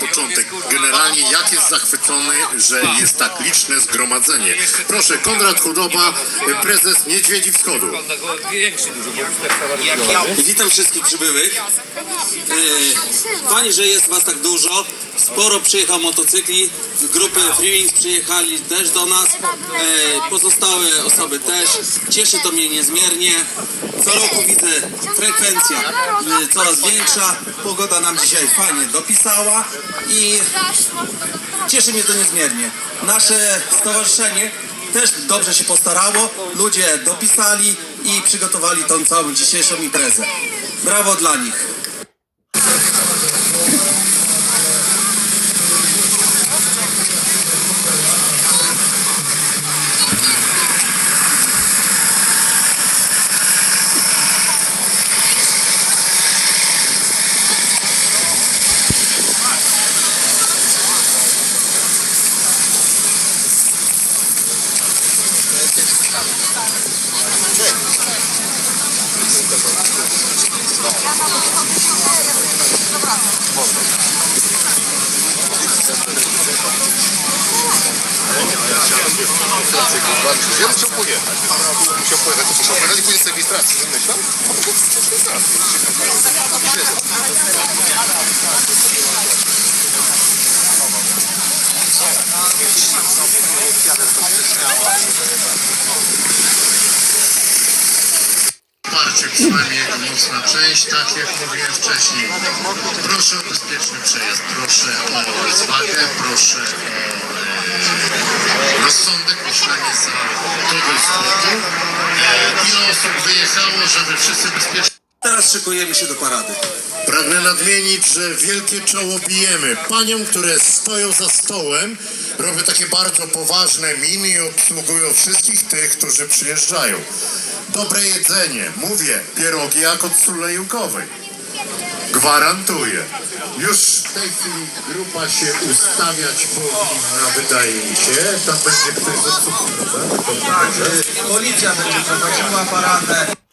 początek. Generalnie jak jest zachwycony, że jest tak liczne zgromadzenie. Proszę, Konrad Chudoba, prezes Niedźwiedzi Wschodu. Witam wszystkich przybyłych. E, Fajnie, że jest was tak dużo. Sporo przyjechał motocykli. Z grupy Freewings przyjechali też do nas. E, Pozostałe osoby też. Cieszy to mnie niezmiernie. Co roku widzę frekwencja e, coraz większa. Pogoda nam dzisiaj fajnie dopisała i cieszy mnie to niezmiernie. Nasze stowarzyszenie też dobrze się postarało. Ludzie dopisali i przygotowali tą całą dzisiejszą imprezę. Brawo dla nich. Ja bym chciał pojechać. Musiał pojechać, to musiał pojechać i później z rejestracji wymyślam. A potem z rejestracji. Parcie przynajmniej jego mocna część, tak jak mówiłem wcześniej. Proszę o bezpieczny przejazd, proszę o rozwagę, proszę o e, rozsądek, myślenie za drogą spotu. E, ile osób wyjechało, żeby wszyscy bezpiecznie... Teraz szykujemy się do parady. Pragnę nadmienić, że wielkie czoło bijemy paniom, które stoją za stołem, robią takie bardzo poważne miny i obsługują wszystkich tych, którzy przyjeżdżają. Dobre jedzenie, mówię, pierogi jak od suli jukowej. Gwarantuję. Już w tej chwili grupa się ustawiać powinna, wydaje mi się. Tam będzie ktoś z prawda? Policja będzie prowadziła paradę.